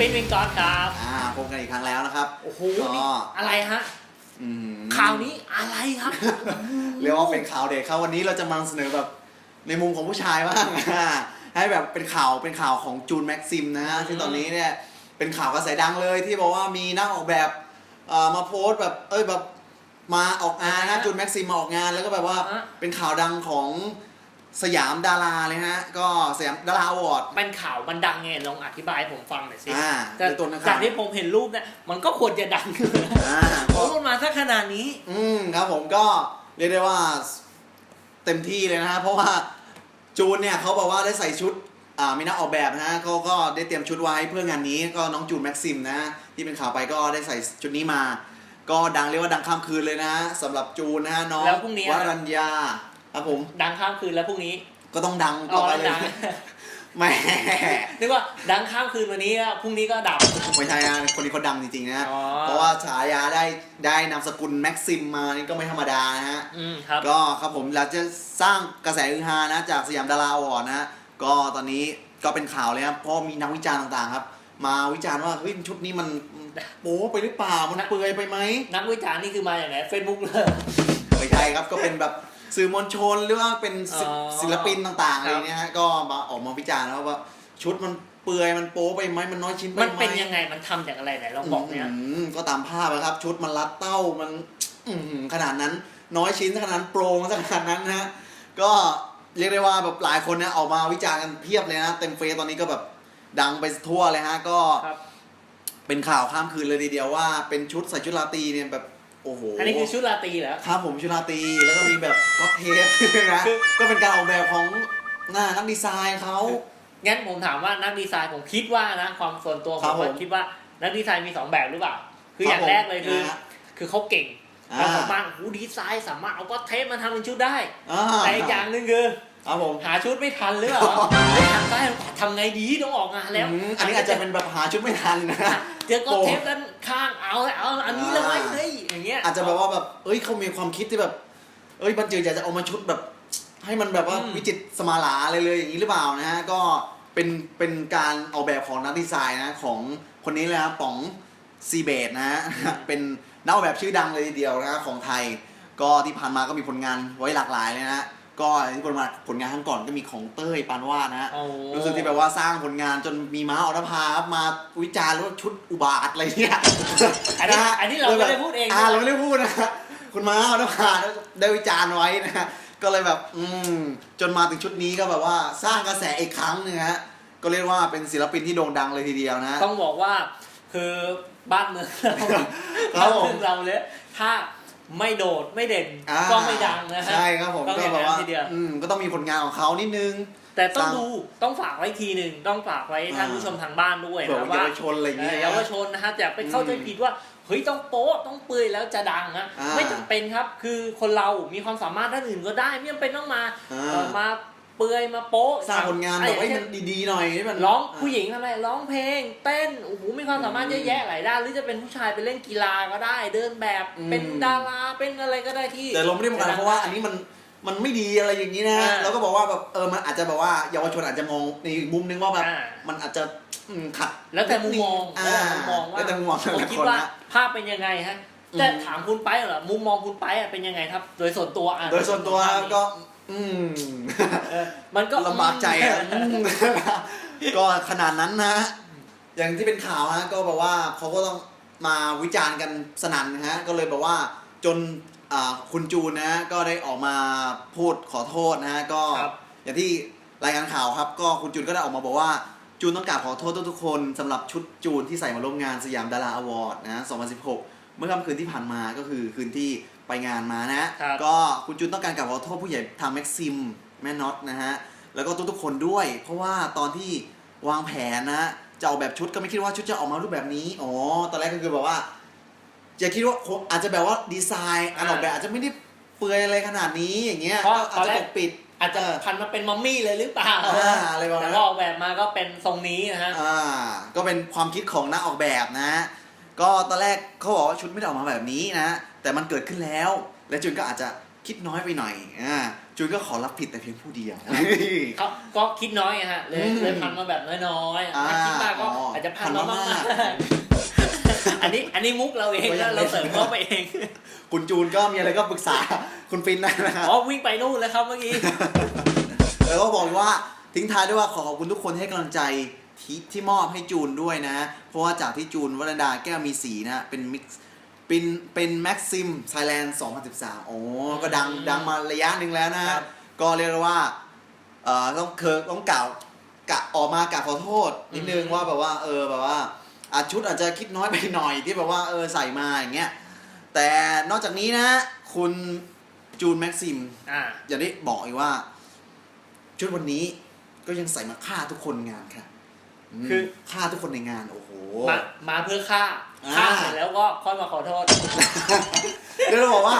เป็นวิงกอนครับอ่าพบกันอีกครั้งแล้วนะครับ โอ้โหก็ นี่อะไรฮะอืมข่าวนี้อะไรครับ เรียกว่าเป็นข่าวเด็กครับวันนี้เราจะมานำเสนอแบบในมุมของผู้ชายบ้างอ่าให้แบบเป็นข่าวเป็นข่าวของจูนแม็กซิมนะฮะอืมซึ่งตอนนี้เนี่ยเป็นข่าวกระแสดังเลยที่บอกว่ามีนักออกแบบเอ่อมาโพสต์แบบเอ้ยแบบมาออกงานนะจูนแม็กซิมมาออกงานแล้วก็แบบว่าเป็นข่าวดังของ สยามดาราเลยฮะ ก็สยามดาราอวอร์ด เป็นข่าวมันดังไงลองอธิบายให้ผมฟังหน่อยสิอ่าแต่ในตัวนะคจารักบที่ผมเห็นรูปเนี่ยมันก็ควรจะดังอ่าโอ้มันมาสักขนาดนี้ อืมครับผมก็เรียกได้ว่าเต็มที่เลยนะฮะเพราะว่าจูนเนี่ยเขาบอกว่าได้ใส่ชุดอ่ามีนักออกแบบนะฮะเขาก็ได้เตรียมชุดไว้เพื่องานนี้ก็น้องจูนแม็กซิมนะที่เป็นข่าวไปก็ได้ใส่ชุดนี้มา ก็ดังเรียกว่าดังข้ามคืนเลยนะฮะสำหรับจูนนะฮะน้องแล้วพรุ่งนี้วอะรัญญา ครับผม ดังข้ามคืนแล้วพรุ่งนี้ ก็ต้องดังต่อไปเลยดังแหม่นึกว่าดังข้ามคืนวันนี้อะพรุ่งนี้ก็ดับไม่ใช่นะคนนี้เขาดังจริงๆนะอ๋อเพราะว่าฉายาได้ได้นามสกุลแม็กซิมมานี่ก็ไม่ธรรมดานะฮะอืมครับก็ครับผมเราจะสร้างกระแสฮือฮานะ จากสยามดาราอวอร์ดนะฮะก็ตอนนี้ก็เป็นข่าวเลยครับเพราะมีนักวิจารณ์ต่างๆครับ มาวิจารณ์ว่าเฮ้ยชุดนี้มันโป๊ไปหรือเปล่ามันเปลือยไปไหมนักวิจารณ์นี่คือมาอย่างไรเฟซบุ๊กเลยไม่ใช่ครับก็เป็นแบบ สื่อมวลชนหรือว่าเป็นศิอ๋อศิลปินต่างๆคอะรับไรเนี้ยฮะก็มาออกมาวิจารณ์แล้วว่าชุดมันเปลือยมันโป๊ไปไหมมันน้อยชิ้นไปไหม มันเป็นยังไงมันทำจากอะไรไหนลองบอกเนี่ย มก็ตามภาพนะครับ ชุดมันรัดเต้ามัน อื้อหือขนาดนั้น น้อยชิ้นขนาดนั้นโปร่งขนาดนั้นนะฮะก็เรียกได้ว่าแบบหลายคนเนี่ยออกมาวิจารณ์กันเพียบเลยนะเต็มเฟซตอนนี้ก็แบบดังไปทั่วเลยฮะก็ครับ เป็นข่าวข้ามคืนเลยทีเดียวว่าเป็นชุดใส่ชุดราตรีเนี่ยแบบ โอ้โหอันนี้คือชุดราตรีเหรอครับผมชุดราตรีแล้วก็มีแบบก็เทปนะคือก็เป็นการออกแบบของหน้านักดีไซน์เขางั้นผมถามว่านักดีไซน์ผมคิดว่านะ ความส่วนตัวผครับมผมว่าคิดว่านักดีไซน์มีสองแบบหรือเปล่า คือครับอย่างแรกเลยคือผมนะฮะคือเขาเก่งอ่าเขาสามารถโอ้โหดีไซน์สามารถเอาก็เทปมาทำเป็นชุดได้อ่าแต่อีกอย่างหนึ่งคือ ครับผมหาชุดไม่ทันหรือเปล่าไม่ทันได้ทำไงดีต้องออกงานแล้วอืมอันนี้อาจจะเป็นแบบหาชุดไม่ทันนะเจอก็เทปด้านข้างเอาเอาอันนี้เลยอ่าเฮ้ยอย่างเงี้ยอาจจะแบบว่าแบบเอ้ยเขามีความคิดที่แบบเอ้ยบันเจิดอยากจะเอามาชุดแบบ ให้มันแบบว่าอืมวิจิตรสมาลาอะไรเลยอย่างนี้หรือเปล่านะฮะก็เป็นเป็นการออกแบบของนักดีไซน์นะของคนนี้เลยนะป๋องซีเบดนะฮะเป็นนักออกแบบชื่อดังเลยทีเดียวนะฮะของไทย ก็ที่ผ่านมาก็มีผลงานไว้หลากหลายเลยนะฮะ ก็ที่ผลงานผลงานครั้งก่อนก็มีของเต้ยปานวาดนะฮะโอ้รู้สึกที่แบบว่าสร้างผลงานจนมีม้าอรภาครับมาวิจารณ์ว่าชุดอุบาทอะไรเนี่ยอันนี้ะฮะอันนี้เราไม่ได้พูดเองอ่านะเราไม่ได้พูดนะฮะคุณม้าอรภาได้วิจารณ์ไว้นะฮะก็เลยแบบอืมจนมาถึงชุดนี้ก็แบบว่าสร้างกระแสอีกครั้งหนึงฮะก็เรียกว่าเป็นศิลปินที่โด่งดังเลยทีเดียวนะต้องบอกว่าคือบ้านเมืองเราครับผมบ้านเมืองเราเลยถ้า ไม่โดดไม่เด่นอ่าก็ไม่ดังนะฮะใช่ครับผมต้องก็อย่างแบบนั้นว่าทีเดียวอืมก็ต้องมีผลงานของเขานิดนึง แต่ต้องสร้างดูต้องฝากไว้ทีหนึ่งต้องฝากไว้ท่านอ่าผู้ชมทางบ้านด้วยเผื่อนะเยาว่าวชนอะไรอย่างเอ่เงี้อยเยาวชนนะฮะอย่าไปเข้าใจอืมผิดว่าเฮ้ยต้องโป๊ะต้องเปื่อยแล้วจะดังนะอ่าไม่จำเป็นครับคือคนเรามีความสามารถด้านอื่นก็ได้ไม่จำเป็นต้องมาอ่าเอ่อมา เปื่อยมาโป๊ะสร้างผลงานแบบให้อะมันดีๆหน่อยให้มันร้องผู้หญิงทำไมร้องเพลง เต้นโอ้โหมีความสามารถเยอะแยะหลายด้านหรือจะเป็นผู้ชายไปเล่นกีฬาก็ได้ เดินแบบอืมเป็นดาราเป็นอะไรก็ได้ที่ แต่เราไม่ได้บอกนะเพราะว่าอันนี้มันมันไม่ดีอะไรอย่างนี้นะอ่าเราก็บอกว่าแบบเออมันอาจจะแบบว่าเยาวชนอาจจะมองในอีกมุมนึงว่าแบบอ่ามันอาจจะอืมขัดแล้วแต่มุมมองอ่าแล้วแต่มุมมองว่าแล้วแต่มุมมองแต่ผมละคิดคนว่านะภาพเป็นยังไงฮะอืมแต่ถามคุณไปเหรอมุมมองคุณไปอะเป็นยังไงครับ โดยส่วนตัวอะโดยส่วนตัวก็ อืมเออมันก็ลำบากใจอะอืมก็ขนาดนั้นนะ อย่างที่เป็นข่าวฮะก็แบบว่าเขาก็ต้องมาวิจารณ์กันสนั่นนะฮะก็เลยแบบว่าจนอ่าคุณจูนนะฮะก็ได้ออกมาพูดขอโทษนะฮะก็ครับอย่างที่รายงานข่าวครับ ก็คุณจูนก็ได้ออกมาบอกว่าจูนต้องกราบขอโทษทุกๆคนสำหรับชุดจูนที่ใส่มาร่วมงานสยามดาราอวอร์ดนะ2016 เมื่อค่ำคืนที่ผ่านมาก็คือคืนที่ ไปงานมานะ ครับ ก็คุณจูนต้องการกราบขอโทษผู้ใหญ่ทางแม็กซิมแม่น็อตนะฮะ แล้วก็ทุกๆคนด้วย เพราะว่าตอนที่วางแผนนะ จะออกแบบชุดก็ไม่คิดว่าชุดจะออกมารูปแบบนี้ อ๋อ ตอนแรกก็คือแบบว่า จะคิดว่าอาจจะแบบว่าดีไซน์การออกแบบอาจจะไม่ได้เปลือยอะไรขนาดนี้อย่างเงี้ยเพราะก็อาจตอนจะแรปก กปิด อาจจะพันมาเป็นมัมมี่เลยหรือเปล่าอ่าอะไรประมาณแต่นั้นว่าออกแบบมาก็เป็นทรงนี้นะฮะ อ่าก็เป็นความคิดของนักออกแบบนะ ก็ตอนแรกเขาบอกว่าชุดไม่ได้ออกมาแบบนี้นะ แต่มันเกิดขึ้นแล้ว และจุนก็อาจจะคิดน้อยไปหน่อยอ่าจจูนก็ขอรับผิดแต่เพียงผู้เดียว เขาก็คิดน้อยไงฮะ เลยอืมเลยพันมาแบบน้อยๆอ่าถ้าคิดมากก็อ๋อออาจจะพันมาพันมามากๆอันนี้อันนี้มุกเราเองก็ยันะงเราเสริมเข้าไปเองคุณจูนก็มีอะไรก็ปรึกษาคุณฟินได้นะครับ อ๋อวิ่งไปนู่นแล้วครับเมื่อกี้ แล้วก็บอกว่าทิ้งท้ายด้วยว่าขอขอบคุณทุกคนที่ให้กำลังใจที่ที่มอบให้จูนด้วยนะ เพราะว่าจากที่จูนวรรณดาแก้วมีสีนะ เป็นมิกซ์ เป็นเป็นแม็กซิมไทยแลนด์2013โอ้ก็ดังอืมดังมาระยะหนึ่งแล้วนะครับก็เรียกได้ว่าเอ่อต้องเคยต้องกล่าวกะออกมากะขอโทษนิดนึงว่าแบบว่าเออแบบว่าอาชุดอาจจะคิดน้อยไปหน่อยที่แบบว่าเออใส่มาอย่างเงี้ยแต่นอกจากนี้นะ คุณจูนแม็กซิม อ่า อย่างที่บอกอีกว่า ชุดวันนี้ก็ยังใส่มาฆ่าทุกคนงานค่ะม คือฆ่าทุกคนในงานโอ้โหมามาเพื่อฆ่าอ่าฆ่าเสร็จแล้วก็ค่อยมาขอโทษเดี๋ยวเราบอกว่า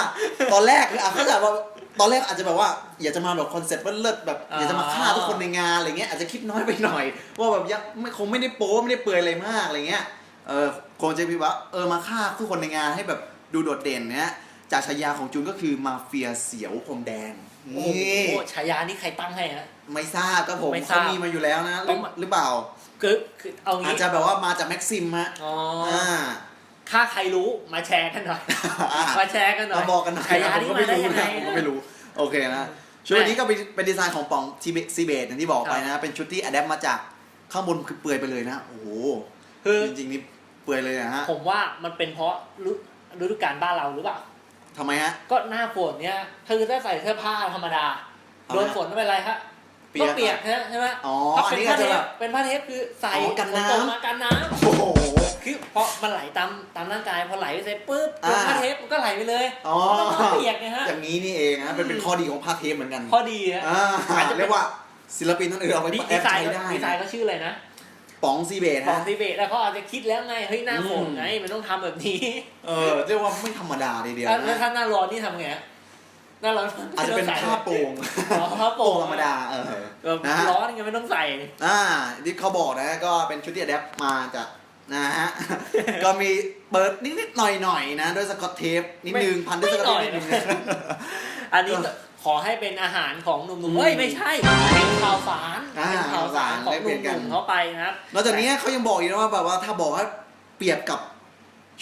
ตอนแรกคืออะเข้าใจว่าตอนแรกอาจจะแบบว่า อยากจะมาแบบคอนเซ็ปต์ว่าเลิศแบบอ่าอยากจะมาฆ่าทุกคนในงานอะไรเงี้ยอาจจะคิดน้อยไปหน่อย ว่าแบบยังไม่คงไม่ได้โป๊ไม่ได้เปลือยอะไรมากอะไรเงี้ยเออคงจะพิดว่าเออมาฆ่าทุกคนในงานให้แบบดูโดดเด่นเนี้ยจากฉายาของจูนก็คือมาเฟียเสียวพรมแดงโอ้โหนี่ฉายานี้ใครตั้งให้ฮะไม่ทราบก็ผมไม่ทราเขาบมีมาอยู่แล้วนะหต้รือองหรือเปล่า คือคือเอาอาจงี้จะแบบว่ามาจากแม็กซิมฮะอ๋อออ่า ถ้าใครรู้มาแชร์กันหน่อยอ่ามาแชร์กันหน่อยมาบอกกันหน่อยฉายาผมนี้ก็มาไม่ได้รู้ยังไง นะผมก็ไม่รู้ โอเคนะ ชุดนี้ก็เป็นเป็นดีไซน์ของปองซีเบตอย่างที่บอกไปนะ เป็นชุดที่อัดแอปมาจากข้างบนคือเปลือยไปเลยนะ โอ้โห คือ จริงๆนี่เปลือยเลยนะฮะผมว่ามันเป็นเพราะฤฤดูกาลบ้านเราหรือเปล่า ทำไมฮะ ก็หน้าฝนเนี่ยคือถ้าใส่เสื้อผ้าธรรมดา เอาโดนนะฝนไม่เป็นไรฮะ เปียก ก็เปียกนะใช่ไหมอ๋อถ้าอันเป็นนี้ผ้าอาจเทจะแบปบ เป็นผ้าเทปคือใส่อ๋อกันน้ำ ฝตกมากันน้โอ้โหำคือพอมันไหลตามตามร่างกายพอไหลไปเสร็จปุ๊บอ่า ผ้าเทปมันก็ไหลไปเลยอ๋อแล้วมันก็เปียกไงฮะ อย่างนี้นี่เองนะเป็นเป็นข้อดีของผ้าเทปเหมือนกันพอดีฮะอ่าอาจจะเป็นเรียกว่าศิลปินท่านอื่นเอาไปดีแอดีปไซใช้น์ได้ดีไซน์นะเขาชื่ออะไรนะป๋องซีเบตของฮะซีเบตแล้วเขาอาจจะคิดแล้วไงเฮ้ยหน้าฝนอืม ไงมันต้องทำแบบนี้เออเรียกว่าไม่ธรรมดาทีเดียวแล้วแล้วนะ ถ้าหน้าร้อนนี่ทำไงฮะห น้าร้อนอาจจะเป็นไม่ต้งใส่ผ้าโป่งอ๋อผ้าโป่งธรรมดาเออเออนะฮะร้อนไงไม่ต้องใส่อ่าที่เขาบอกนะก็เป็นชุดที่อะแดปมาจากนะฮะก็มีเปิดนิดๆหน่อยๆนะด้วยสกอตเทปนิดนึงไม่พันด้วยสกอตเทปไม่นิดหน่นึอยงอันนี้ขอให้เป็นอาหารของหนุ่อืมมๆเฮ้ยไม่ใช่เป็นข่าวสารอ่าเป็นข่าวสารของแลกหเปลี่ยนกันนุ่มๆเขาไปนะครับนอกจากนี้เขายังบอกอีกนะว่าแบบว่าถ้าบอกว่าเปรียบกับ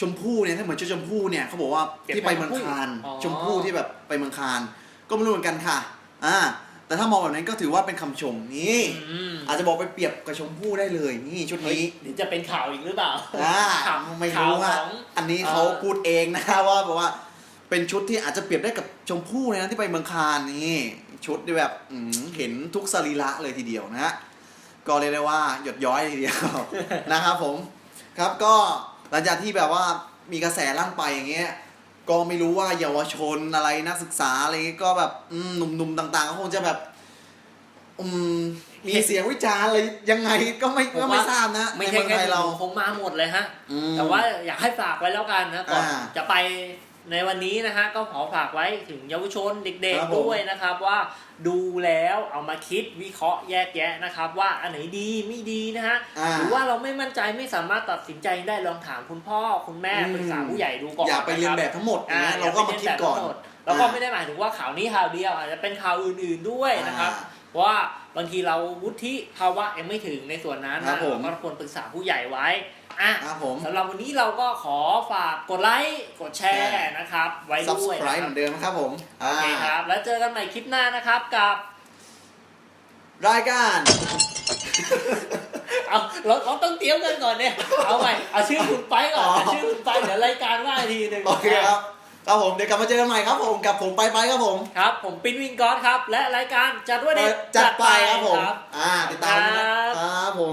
ชมพู่เนี่ยถ้าเหมือนชุดชมพู่เนี่ยเขาบอกว่าเปรียบที่ไปเมืองคานอ๋อชมพู่ที่แบบไปเมืองคานก็ไม่รู้เหมือนกันค่ะอ่าแต่ถ้ามองแบบนั้นก็ถือว่าเป็นคำชมนี่อืมอาจจะบอกไปเปรียบกับชมพู่ได้เลยนี่ชุดเฮ้ยนี้เดี๋ยวจะเป็นข่าวอีกหรือเปล่าอ่าข่าวไม่รู้ข่าอะวของอันนี้เขาพูดเองนะว่าแบบว่าเป็นชุดที่อาจจะเปรียบได้กับชมพู่เลยนะที่ไปเมืองคานนี่ชุดที่แบบอืมเห็นทุกสรีระเลยทีเดียวนะฮะก็เรียกได้ว่าหยดย้อยทีเดียวนะครับผมครับก็ หลังจากที่แบบว่ามีกระแสลั่นไปอย่างเงี้ยก็ไม่รู้ว่าเยาวชนอะไรนักศึกษาอะไรเงี้ยก็แบบอืมหนุ่มๆต่างๆก็คงจะแบบอืมมีเสียงวิจารณ์อะไรยังไงก็ไม่ผมก็ว่าไม่ทราบนะไม่ในใช่เมืองแค่ไทยเราเราคงมาหมดเลยฮะอืมแต่ว่าอยากให้ฝากไว้แล้วกันนะก่อนอ่าจะไป ในวันนี้นะฮะก็ขอฝากไว้ถึงเยาวชนเด็กครับๆผมด้วยนะครับ ว่าดูแล้วเอามาคิดวิเคราะห์แยกแยะนะครับ ว่าอันไหนดีไม่ดีนะฮะอ่า หรือว่าเราไม่มั่นใจไม่สามารถตัดสินใจได้ลองถามคุณพ่อคุณแม่อืม ปรึกษาผู้ใหญ่ดูก่อนอย่าไปเรียนนะคแบบทั้งหมดอ่านะเราก็มาคิดก่อนย่าไปเรียนแบบทั้งหมดแล้วก็ไม่ได้หมายถึงว่าข่าวนี้ข่าวเดียวอาจจะเป็นข่าวอื่นๆด้วยนะครับ อ่า เพราะว่าบางทีเราวุฒิภาวะยังไม่ถึงในส่วนนั้นครันะบผม เราก็ควรปรึกษาผู้ใหญ่ไว้ อะครับผมสำหรับวันนี้เราก็ขอฝากกดไลค์กดแชร์นะครับ ไว้ด้วยนะ subscribe คเหรับมือนเดิมนะครับผมโอเคครับ แล้วเจอกันใหม่คลิปหน้านะครับกับ รายการ เอาเราเราต้องเตรียมกันก่อนเนี่ย เอาใหม่เอาชื่อคุณไปก่อนอ๋อ เอาชื่อคุณไปเดี๋ยวรายการว่าอีกทีหนึ่งโอเคครับครับผมเดี๋ยวกลับมาเจอกันใหม่ครับผมกับผมไปไปครับผมครับ ผมปินวิงกอสครับ และรายการจัดว่าเด็กจัดไปครับผมครับอ่าติดตามนะครับครับผม